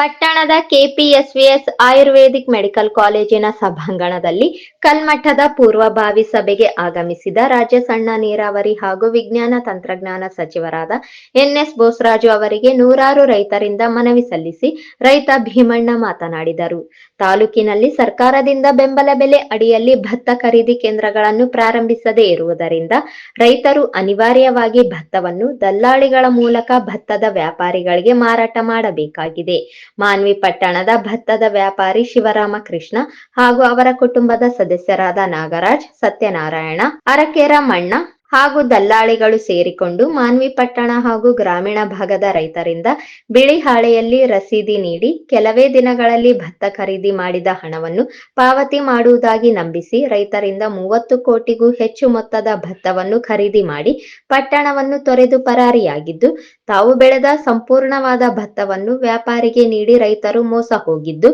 ಪಟ್ಟಣದ ಕೆಪಿಎಸ್ವಿಎಸ್ ಆಯುರ್ವೇದಿಕ್ ಮೆಡಿಕಲ್ ಕಾಲೇಜಿನ ಸಭಾಂಗಣದಲ್ಲಿ ಕಲ್ಮಠದ ಪೂರ್ವಭಾವಿ ಸಭೆಗೆ ಆಗಮಿಸಿದ ರಾಜ್ಯ ಸಣ್ಣ ನೀರಾವರಿ ಹಾಗೂ ವಿಜ್ಞಾನ ತಂತ್ರಜ್ಞಾನ ಸಚಿವರಾದ ಎನ್ಎಸ್ ಬೋಸರಾಜು ಅವರಿಗೆ ನೂರಾರು ರೈತರಿಂದ ಮನವಿ ಸಲ್ಲಿಸಿ ರೈತ ಭೀಮಣ್ಣ ಮಾತನಾಡಿದರು. ತಾಲೂಕಿನಲ್ಲಿ ಸರ್ಕಾರದಿಂದ ಬೆಂಬಲ ಬೆಲೆ ಅಡಿಯಲ್ಲಿ ಭತ್ತ ಖರೀದಿ ಕೇಂದ್ರಗಳನ್ನು ಪ್ರಾರಂಭಿಸದೇ ಇರುವುದರಿಂದ ರೈತರು ಅನಿವಾರ್ಯವಾಗಿ ಭತ್ತವನ್ನು ದಲ್ಲಾಳಿಗಳ ಮೂಲಕ ಭತ್ತದ ವ್ಯಾಪಾರಿಗಳಿಗೆ ಮಾರಾಟ ಮಾಡಬೇಕಾಗಿದೆ. ಮಾನ್ವಿ ಪಟ್ಟಣದ ಭತ್ತದ ವ್ಯಾಪಾರಿ ಶಿವರಾಮ ಕೃಷ್ಣ ಹಾಗೂ ಅವರ ಕುಟುಂಬದ ಸದಸ್ಯರಾದ ನಾಗರಾಜ್ ಸತ್ಯನಾರಾಯಣ ಅರಕೇರ ಮಣ್ಣ ಹಾಗೂ ದಲ್ಲಾಳಿಗಳು ಸೇರಿಕೊಂಡು ಮಾನ್ವಿ ಪಟ್ಟಣ ಹಾಗೂ ಗ್ರಾಮೀಣ ಭಾಗದ ರೈತರಿಂದ ಬಿಳಿ ಹಾಳೆಯಲ್ಲಿ ರಸೀದಿ ನೀಡಿ ಕೆಲವೇ ದಿನಗಳಲ್ಲಿ ಭತ್ತ ಖರೀದಿ ಮಾಡಿದ ಹಣವನ್ನು ಪಾವತಿ ಮಾಡುವುದಾಗಿ ನಂಬಿಸಿ ರೈತರಿಂದ ಮೂವತ್ತು ಕೋಟಿಗೂ ಹೆಚ್ಚು ಮೊತ್ತದ ಭತ್ತವನ್ನು ಖರೀದಿ ಮಾಡಿ ಪಟ್ಟಣವನ್ನು ತೊರೆದು ಪರಾರಿಯಾಗಿದ್ದು, ತಾವು ಬೆಳೆದ ಸಂಪೂರ್ಣವಾದ ಭತ್ತವನ್ನು ವ್ಯಾಪಾರಿಗೆ ನೀಡಿ ರೈತರು ಮೋಸ ಹೋಗಿದ್ದು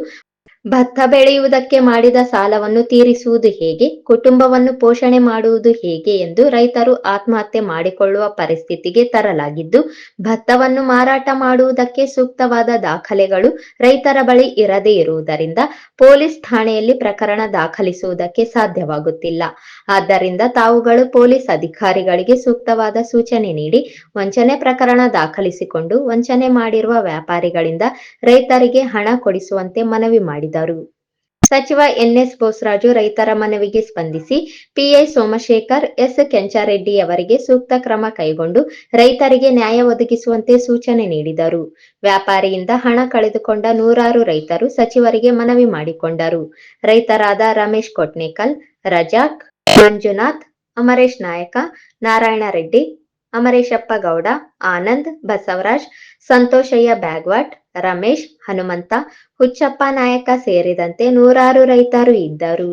ಭತ್ತ ಬೆಳೆಯುವುದಕ್ಕೆ ಮಾಡಿದ ಸಾಲವನ್ನು ತೀರಿಸುವುದು ಹೇಗೆ? ಕುಟುಂಬವನ್ನು ಪೋಷಣೆ ಮಾಡುವುದು ಹೇಗೆ ಎಂದು ರೈತರು ಆತ್ಮಹತ್ಯೆ ಮಾಡಿಕೊಳ್ಳುವ ಪರಿಸ್ಥಿತಿಗೆ ತರಲಾಗಿದ್ದು, ಭತ್ತವನ್ನು ಮಾರಾಟ ಮಾಡುವುದಕ್ಕೆ ಸೂಕ್ತವಾದ ದಾಖಲೆಗಳು ರೈತರ ಬಳಿ ಇರದೇ ಇರುವುದರಿಂದ ಪೊಲೀಸ್ ಠಾಣೆಯಲ್ಲಿ ಪ್ರಕರಣ ದಾಖಲಿಸುವುದಕ್ಕೆ ಸಾಧ್ಯವಾಗುತ್ತಿಲ್ಲ. ಆದ್ದರಿಂದ ತಾವುಗಳು ಪೊಲೀಸ್ ಅಧಿಕಾರಿಗಳಿಗೆ ಸೂಕ್ತವಾದ ಸೂಚನೆ ನೀಡಿ, ವಂಚನೆ ಪ್ರಕರಣ ದಾಖಲಿಸಿಕೊಂಡು, ವಂಚನೆ ಮಾಡಿರುವ ವ್ಯಾಪಾರಿಗಳಿಂದ ರೈತರಿಗೆ ಹಣ ಕೊಡಿಸುವಂತೆ ಮನವಿ ಮಾಡಿದರು. ಸಚಿವ ಎನ್ಎಸ್ ಬೋಸರಾಜು ರೈತರ ಮನವಿಗೆ ಸ್ಪಂದಿಸಿ ಪಿಐ ಸೋಮಶೇಖರ್ ಎಸ್ ಕೆಂಚಾರೆಡ್ಡಿ ಅವರಿಗೆ ಸೂಕ್ತ ಕ್ರಮ ಕೈಗೊಂಡು ರೈತರಿಗೆ ನ್ಯಾಯ ಒದಗಿಸುವಂತೆ ಸೂಚನೆ ನೀಡಿದರು. ವ್ಯಾಪಾರಿಯಿಂದ ಹಣ ಕಳೆದುಕೊಂಡ ನೂರಾರು ರೈತರು ಸಚಿವರಿಗೆ ಮನವಿ ಮಾಡಿಕೊಂಡರು. ರೈತರಾದ ರಮೇಶ್ ಕೊಟ್ನೇಕಲ್, ರಜಾಕ್, ಮಂಜುನಾಥ್, ಅಮರೇಶ್ ನಾಯಕ, ನಾರಾಯಣ ರೆಡ್ಡಿ ಅಮರೇಶಪ್ಪ ಗೌಡ ಆನಂದ್ ಬಸವರಾಜ್ ಸಂತೋಷಯ್ಯ ಬ್ಯಾಗ್ವಾಟ್ ರಮೇಶ್ ಹನುಮಂತ ಹುಚ್ಚಪ್ಪ ನಾಯಕ ಸೇರಿದಂತೆ ನೂರಾರು ರೈತರು ಇದ್ದರು.